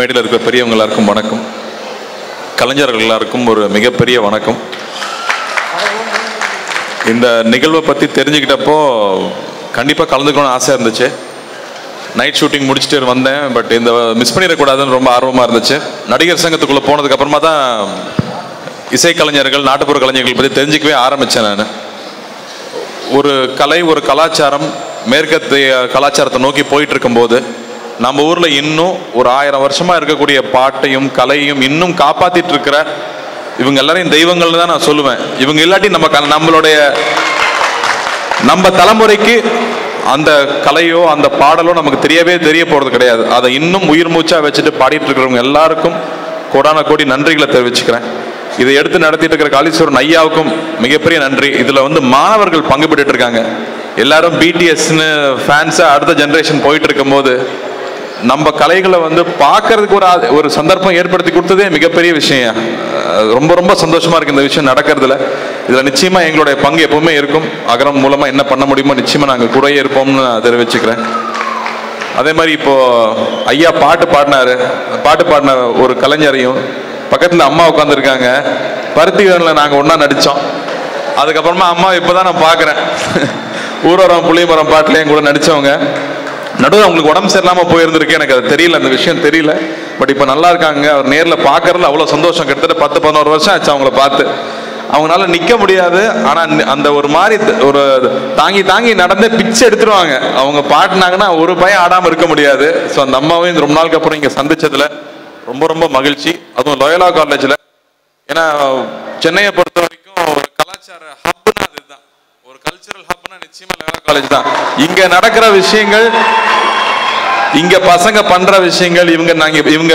மேடையில் இருக்கிற பெரியவங்க எல்லாருக்கும் வணக்கம். கலைஞர்கள் எல்லாருக்கும் ஒரு மிகப்பெரிய வணக்கம். இந்த நிகழ்வை பற்றி தெரிஞ்சுக்கிட்டப்போ கண்டிப்பாக கலந்துக்கணும்னு ஆசையாக இருந்துச்சு. நைட் ஷூட்டிங் முடிச்சுட்டு வந்தேன் பட் இந்த மிஸ் பண்ணிடக்கூடாதுன்னு ரொம்ப ஆர்வமாக இருந்துச்சு. நடிகர் சங்கத்துக்குள்ளே போனதுக்கப்புறமா தான் இசைக்கலைஞர்கள் நாட்டுப்புற கலைஞர்கள் பற்றி தெரிஞ்சுக்கவே ஆரம்பித்தேன் நான். ஒரு கலை ஒரு கலாச்சாரம் மேற்கத்திய கலாச்சாரத்தை நோக்கி போயிட்டு இருக்கும்போது நம்ம ஊரில் இன்னும் ஒரு ஆயிரம் வருஷமாக இருக்கக்கூடிய பாட்டையும் கலையும் இன்னும் காப்பாற்றிட்டு இருக்கிற இவங்க எல்லாரையும் தெய்வங்கள்னு தான் நான் சொல்லுவேன். இவங்க இல்லாட்டி நம்ம க- நம்மளுடைய நம்ம தலைமுறைக்கு அந்த கலையோ அந்த பாடலோ நமக்கு தெரியவே தெரிய போகிறது கிடையாது. அதை இன்னும் உயிர் மூச்சாக வச்சுட்டு பாடிட்டு இருக்கிறவங்க எல்லாருக்கும் கோடான கோடி நன்றிகளை தெரிவிச்சுக்கிறேன். இதை எடுத்து நடத்திட்டு இருக்கிற காளீஸ்வரன் ஐயாவுக்கும் மிகப்பெரிய நன்றி. இதில் வந்து மாணவர்கள் பங்கு பெற்றுட்டு இருக்காங்க. எல்லாரும் பிடிஎஸ்னு ஃபேன்ஸாக அடுத்த ஜென்ரேஷன் போயிட்டு இருக்கும்போது நம்ம கலைகளை வந்து பார்க்கறதுக்கு ஒரு ஒரு சந்தர்ப்பம் ஏற்படுத்தி கொடுத்ததே மிகப்பெரிய விஷயம். ரொம்ப ரொம்ப சந்தோஷமா இருக்கு இந்த விஷயம் நடக்கிறதுல. இதுல நிச்சயமா எங்களுடைய பங்கு எப்பவுமே இருக்கும். அகரம் மூலமா என்ன பண்ண முடியுமோ நிச்சயமா நாங்கள் கூடயே இருப்போம்னு நான் தெரிவிச்சுக்கிறேன். அதே மாதிரி இப்போ ஐயா பாட்டு பாடினாரு. பாட்டு பாடின ஒரு கலைஞரையும் பக்கத்துல அம்மா உட்காந்துருக்காங்க பருத்தி வீரனில் நாங்கள் ஒண்ணா நடித்தோம் அதுக்கப்புறமா அம்மா இப்போதான் நான் பார்க்குறேன். ஊரோரம் புளியமரம் பாட்டுல என் கூட நடித்தவங்க நடுவில் அவங்களுக்கு உடம்பு சரியில்லாமல் போயிருந்திருக்கு. எனக்கு அது தெரியல அந்த விஷயம் தெரியல. பட் இப்போ நல்லா இருக்காங்க. அவர் நேரில் பார்க்கறதுல அவ்வளோ சந்தோஷம். கிட்டத்தட்ட பத்து பதினோரு வருஷம் ஆச்சு அவங்கள பார்த்து. அவங்களால நிக்க முடியாது. ஆனா அந்த ஒரு மாதிரி ஒரு தாங்கி தாங்கி நடந்து பிச்சை எடுத்துருவாங்க. அவங்க பாட்டினாங்கன்னா ஒரு பயம் ஆடாம இருக்க முடியாது. ஸோ அந்த அம்மாவையும் ரொம்ப நாளுக்கு அப்புறம் இங்க சந்திச்சதுல ரொம்ப ரொம்ப மகிழ்ச்சி. அதுவும் லோயலா காலேஜ்ல. ஏன்னா சென்னையை பொறுத்த வரைக்கும் ஒரு கலாச்சார ஹப்னா அதுதான். ஒரு கல்ச்சரல் ஹப்னா நிச்சயமா லோயலா காலேஜ் தான். இங்க நடக்கிற விஷயங்கள் இங்க பசங்க பண்ற விஷயங்கள் இவங்க நாங்க இவங்க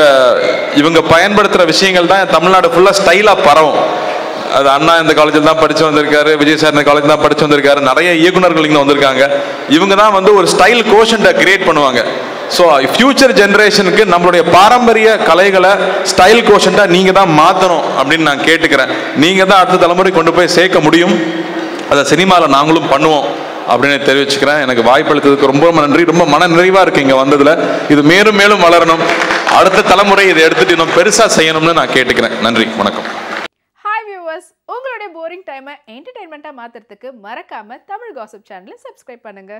இவங்க பயன்படுத்துற விஷயங்கள் தான் தமிழ்நாடு ஃபுல்லா ஸ்டைலா பரவும். அது அண்ணா இந்த காலேஜில் தான் படிச்சு வந்திருக்காரு விஜய் சார் இந்த காலேஜ் தான் படிச்சு வந்திருக்காரு நிறைய இயக்குநர்கள் இங்க வந்திருக்காங்க. இவங்க தான் வந்து ஒரு ஸ்டைல் கோஷன்ட்டை கிரியேட் பண்ணுவாங்க. ஸோ ஃபியூச்சர் ஜென்ரேஷனுக்கு நம்மளுடைய பாரம்பரிய கலைகளை ஸ்டைல் கோஷன்ட்டா நீங்கள் தான் மாற்றணும் அப்படின்னு நான் கேட்டுக்கிறேன். நீங்கள் தான் அடுத்த தலைமுறை கொண்டு போய் சேர்க்க முடியும். அதை சினிமாவில் நாங்களும் பண்ணுவோம். அப்படின்னு தெரிவிச்சுக்கிறேன். எனக்கு வாய்ப்பளித்ததுக்கு ரொம்ப ரொம்ப நன்றி. ரொம்ப மன நிறைவாக இருக்கு இங்கே வந்ததில். இது மேலும் மேலும் வளரணும். அடுத்த தலைமுறை இதை எடுத்துட்டு இன்னும் பெருசாக செய்யணும்னு நான் கேட்டுக்கிறேன். நன்றி. வணக்கம். ஹாய் வியூவர்ஸ் உங்களுடைய போரிங் டைமை என்டர்டைன்மெண்ட்டாக மாற்றுறதுக்கு மறக்காமல் தமிழ் காசப் சேனலை சப்ஸ்கிரைப் பண்ணுங்கள்